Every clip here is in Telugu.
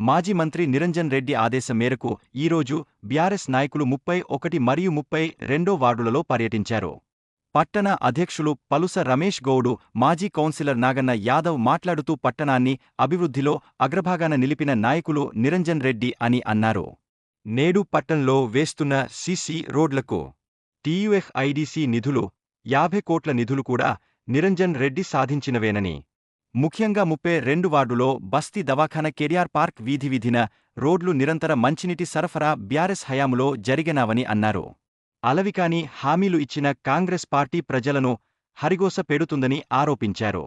మాజీ మంత్రి నిరంజన్ రెడ్డి ఆదేశం మేరకు ఈరోజు బీఆర్ఎస్ నాయకులు ముప్పై ఒకటి మరియు ముప్పై రెండో వార్డులలో పర్యటించారు. పట్టణ అధ్యక్షులు పలుస రమేష్ గౌడు మాజీ కౌన్సిలర్ నాగన్న యాదవ్ మాట్లాడుతూ పట్టణాన్ని అభివృద్ధిలో అగ్రభాగాన నిలిపిన నాయకులు నిరంజన్ రెడ్డి అని అన్నారు. నేడు పట్టణంలో వేస్తున్న సీసీ రోడ్లకు టీయుఎఫ్ఐడిసి నిధులు యాభై కోట్ల నిధులు కూడా నిరంజన్ రెడ్డి సాధించినవేనని ముఖ్యంగా ముప్పై రెండు వార్డులో బస్తీ దవాఖాన కెరియార్ పార్క్ వీధి విధిన రోడ్లు నిరంతర మంచినీటి సరఫరా బ్యారెస్ హయాములో జరిగినావని అన్నారు. అలవికాని హామీలు ఇచ్చిన కాంగ్రెస్ పార్టీ ప్రజలను హరిగోస పెడుతుందని ఆరోపించారు.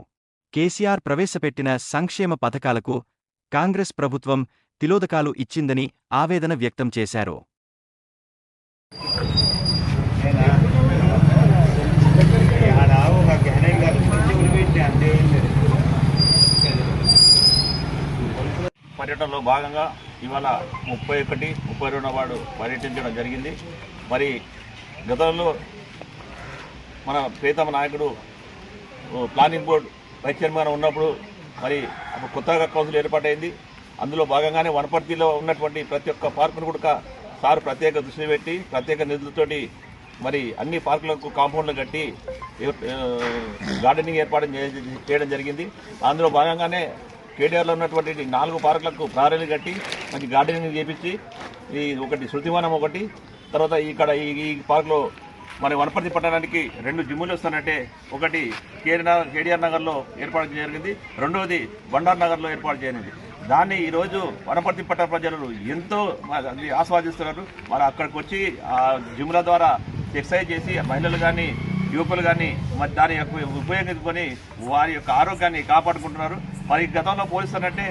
కేసీఆర్ ప్రవేశపెట్టిన సంక్షేమ పథకాలకు కాంగ్రెస్ ప్రభుత్వం తిలోదకాలు ఇచ్చిందని ఆవేదన వ్యక్తం చేశారు. పర్యటనలో భాగంగా ఇవాళ ముప్పై ఒకటి ముప్పై రెండవ వాడు పర్యటించడం జరిగింది. మరి గతంలో మన ప్రీతమ నాయకుడు ప్లానింగ్ బోర్డు వైస్ చైర్మన్ ఉన్నప్పుడు మరి అప్పుడు కొత్తగా కౌన్సిల్ ఏర్పాటైంది. అందులో భాగంగానే వనపర్తిలో ఉన్నటువంటి ప్రతి ఒక్క పార్కును కూడా సార్ ప్రత్యేక దృష్టి పెట్టి ప్రత్యేక నిధులతోటి మరి అన్ని పార్కులకు కాంపౌండ్లు కట్టి గార్డెనింగ్ ఏర్పాటు చేయడం జరిగింది. అందులో భాగంగానే కేటీఆర్లో ఉన్నటువంటి నాలుగు పార్కులకు ప్రారీలు కట్టి మంచి గార్డెనింగ్ చేపించి ఈ ఒకటి శృతివనం ఒకటి తర్వాత ఇక్కడ ఈ ఈ పార్కులో మన వనపర్తి పట్టణానికి రెండు జిమ్ములు వస్తానంటే ఒకటి కేఆర్ కేటీఆర్ నగర్లో ఏర్పాటు జరిగింది రెండవది బండార్ నగర్లో ఏర్పాటు చేయనిది. దాన్ని ఈరోజు వనపర్తి పట్టణ ప్రజలు ఎంతో అది ఆస్వాదిస్తున్నారు. మరి అక్కడికి వచ్చి ఆ జిమ్ల ద్వారా ఎక్సర్సైజ్ చేసి మహిళలు కానీ యువకులు కానీ మరి దాని యొక్క ఉపయోగించుకొని వారి యొక్క ఆరోగ్యాన్ని కాపాడుకుంటున్నారు. మరి గతంలో పోలిస్తానంటే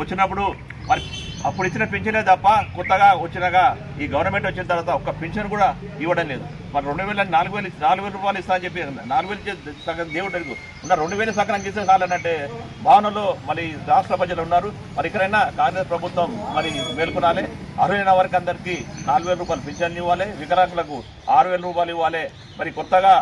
వచ్చినప్పుడు మరి అప్పుడు ఇచ్చిన పింఛనే తప్ప కొత్తగా వచ్చినగా ఈ గవర్నమెంట్ వచ్చిన తర్వాత ఒక్క పింఛన్ కూడా ఇవ్వడం లేదు. మరి రెండు వేల నాలుగు వేలు నాలుగు వేల రూపాయలు ఇస్తా అని చెప్పి నాలుగు వేలు సగం దేవుడు అడుగు ఉన్న రెండు వేలు సగం చేసే చాలనంటే భావనలో మరి రాష్ట్ర ప్రజలు ఉన్నారు. మరి ఇక్కడైనా కాంగ్రెస్ ప్రభుత్వం మరి మేల్కొనాలి. అర్హులైన వారికి అందరికీ నాలుగు వేల రూపాయలు పింఛన్లు ఇవ్వాలి. వికలాంగులకు ఆరు వేల రూపాయలు ఇవ్వాలి. మరి కొత్తగా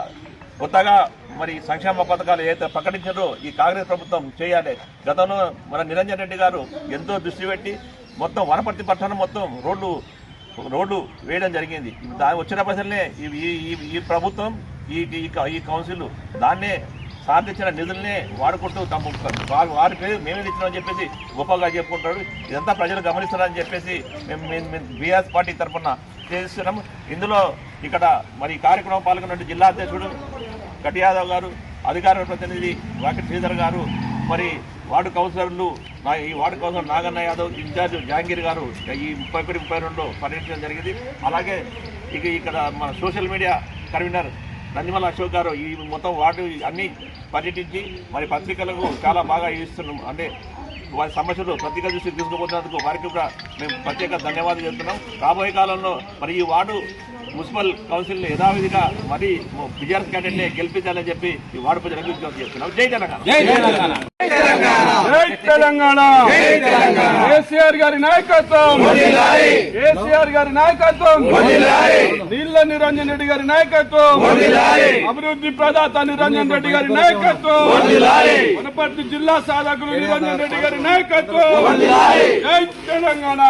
కొత్తగా మరి సంక్షేమ పథకాలు ఏదైతే ప్రకటించారో ఈ కాంగ్రెస్ ప్రభుత్వం చేయాలి. గతంలో మన నిరంజన్ రెడ్డి గారు ఎంతో దృష్టి పెట్టి మొత్తం వనపర్తి పట్టణం మొత్తం రోడ్లు రోడ్లు వేయడం జరిగింది. దాని వచ్చిన పైసలనే ఈ ఈ- ప్రభుత్వం ఈ ఈ క- ఈ కౌన్సిల్ దాన్నే సాధించిన నిధులనే వాడుకుంటూ తమ వారు వారి పేరు మేమే ఇచ్చినామని చెప్పేసి గొప్పగా చెప్పుకుంటాడు ఇదంతా ప్రజలు గమనిస్తారని చెప్పేసి మేము బీఆర్ఎస్ పార్టీ తరఫున చేస్తున్నాము. ఇందులో ఇక్కడ మరి కార్యక్రమం పాల్గొన్న జిల్లా అధ్యక్షుడు గట్టి యాదవ్ గారు అధికార ప్రతినిధి వాకిట్ శ్రీధర్ గారు మరి వార్డు కౌన్సిలర్లు ఈ ward councillor Naganna Yadav in charge Jahangir garu ఈ ముప్పై ఒకటి ముప్పై రెండులో పర్యటించడం జరిగింది. అలాగే ఇక ఇక్కడ మన social media convener Nandimala Ashok garu ఈ మొత్తం వార్డు అన్నీ పర్యటించి మరి పత్రికలకు చాలా బాగా ఇస్తున్నాం అంటే వారి సమస్యలు పత్రిక దృష్టికి తీసుకుపోతున్నందుకు వారికి కూడా మేము ప్రత్యేక ధన్యవాదాలు చెప్తున్నాం. రాబోయే కాలంలో మరి ఈ వార్డు మున్సిపల్ కౌన్సిల్ యథావిధిగా మరి బీఆర్ఎస్ క్యాండిడేట్ గెలిపించాలని చెప్పి ఈ వార్డు ప్రజలకు విజ్ఞప్తి చేస్తున్నాం. జై తెలంగాణ. జై తెలంగాణ. కేసీఆర్ గారి నాయకత్వం. కేసీఆర్ గారి నాయకత్వం. నీళ్ళ నిరంజన్ రెడ్డి గారి నాయకత్వం. అభివృద్ధి ప్రదాత నిరంజన్ రెడ్డి గారి నాయకత్వం. వనపర్తి జిల్లా సాధకులు నిరంజన్ రెడ్డి గారి నాయకత్వం. జై తెలంగాణ.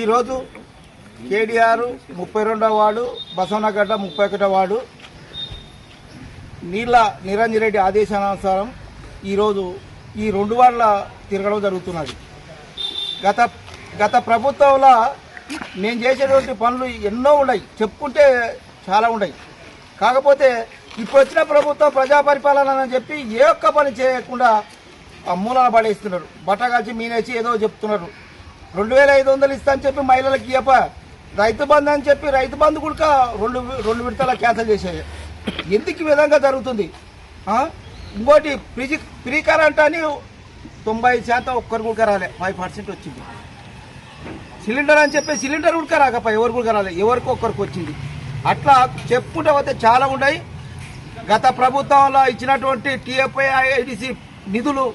ఈరోజు కేడీఆర్ ముప్పై రెండవ వార్డు బసవనగడ్డ ముప్పై ఒకటో వార్డు. నీళ్ళ నిరంజన్ రెడ్డి ఆదేశానుసారం ఈరోజు ఈ రెండు వార్డుల తిరగడం జరుగుతున్నది. గత గత ప్రభుత్వంలో నేను చేసేటువంటి పనులు ఎన్నో ఉన్నాయి. చెప్పుకుంటే చాలా ఉన్నాయి. కాకపోతే ఇప్పుడు వచ్చిన ప్రభుత్వం ప్రజా పరిపాలన అని చెప్పి ఏ ఒక్క పని చేయకుండా ఆ మూలన పడేస్తున్నారు. బట్టగాల్చి మీనేసి ఏదో చెప్తున్నారు. రెండు వేల ఐదు వందలు ఇస్తా అని చెప్పి మహిళలకు ఇయ్యప రైతు బంధు అని చెప్పి రైతు బంధు కూడా రెండు రెండు విడతల క్యాన్సిల్ చేసేది ఎందుకు ఈ విధంగా జరుగుతుంది? ఇంకోటి ప్రిజి ప్రీ కరెంట్ అని తొంభై శాతం ఒక్కరు కూడా రాలే. ఫైవ్ పర్సెంట్ వచ్చింది. సిలిండర్ అని చెప్పి సిలిండర్ కూడా రాకపోయి ఎవరు కూడా రాలే? ఎవరికి ఒక్కరికి వచ్చింది. అట్లా చెప్పుకుంటే చాలా ఉన్నాయి. గత ప్రభుత్వంలో ఇచ్చినటువంటి టీఎఫ్ఐ ఐడిసి నిధులు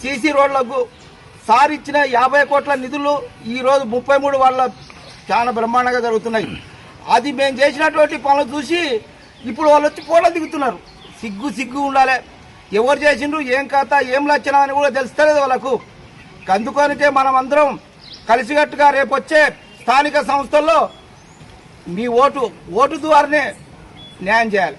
సీసీ రోడ్లకు సార్ ఇచ్చిన యాభై కోట్ల నిధులు ఈరోజు ముప్పై మూడు వాళ్ళ చాలా బ్రహ్మాండంగా జరుగుతున్నాయి. అది మేము చేసినటువంటి పనులు చూసి ఇప్పుడు వాళ్ళు వచ్చి ఫోటో దిగుతున్నారు. సిగ్గు సిగ్గు ఉండాలి. ఎవరు చేసిండ్రు ఏం కథ ఏం లక్షణం అని కూడా తెలుస్తలేదు వాళ్ళకు. అందుకొనికే మనం అందరం కలిసికట్టుగా రేపు వచ్చే స్థానిక సంస్థల్లో మీ ఓటు ఓటు ద్వారానే న్యాయం చేయాలి.